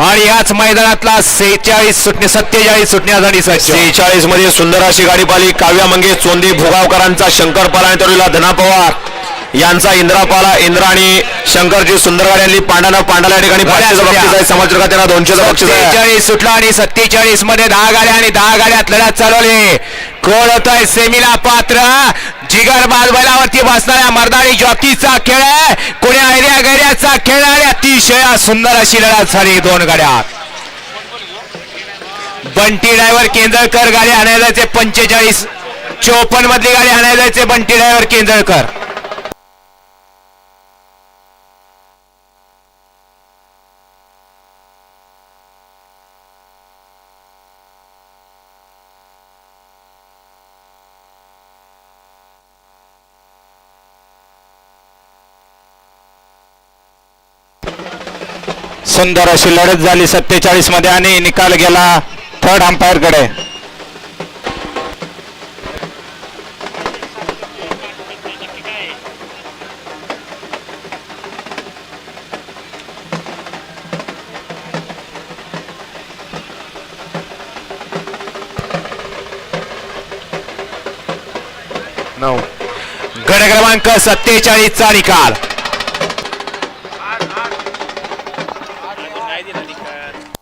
आणि याच मैदानातला सेहेचाळीस सुटणे सत्तेचाळीस सुटण्यासाठी सेहेचाळीसमध्ये सुंदर अशी गाडी पाली काव्या मंगेश चोंदी भुगावकरांचा शंकर पाला आणि तरुला धना पवार. यांचा इंद्रा पाला इंद्रा आणि शंकरची सुंदर गाड्यांनी पांढरा पांढरा या ठिकाणी आहे. त्यांना आहे. सत्तेचाळीस सुटला आणि सत्तेचाळीसमध्ये दहा गाड्या आणि दहा गाड्यात लढत चालवली. कोण होतोय सेमीला पात्र. जिगर बैलावरती बसणाऱ्या मर्दानी जॉकीचा खेळ आहे. कोणी ऐर्या गैऱ्याचा खेळ आहे? अतिशय सुंदर अशी लढत झाली दोन गाड्या. बंटी ड्रायव्हर केंद्रकर गाडी आणायला पंचेचाळीस. चोपन्न मधली गाडी आणायला बंटी ड्रायव्हर केंद्रकर. सुंदर अशी लढत झाली सत्तेचाळीसमध्ये आणि निकाल गेला थर्ड अंपायरकडे गड क्रमांक सत्तेचाळीस चा निकाल. ที่นาฬิกา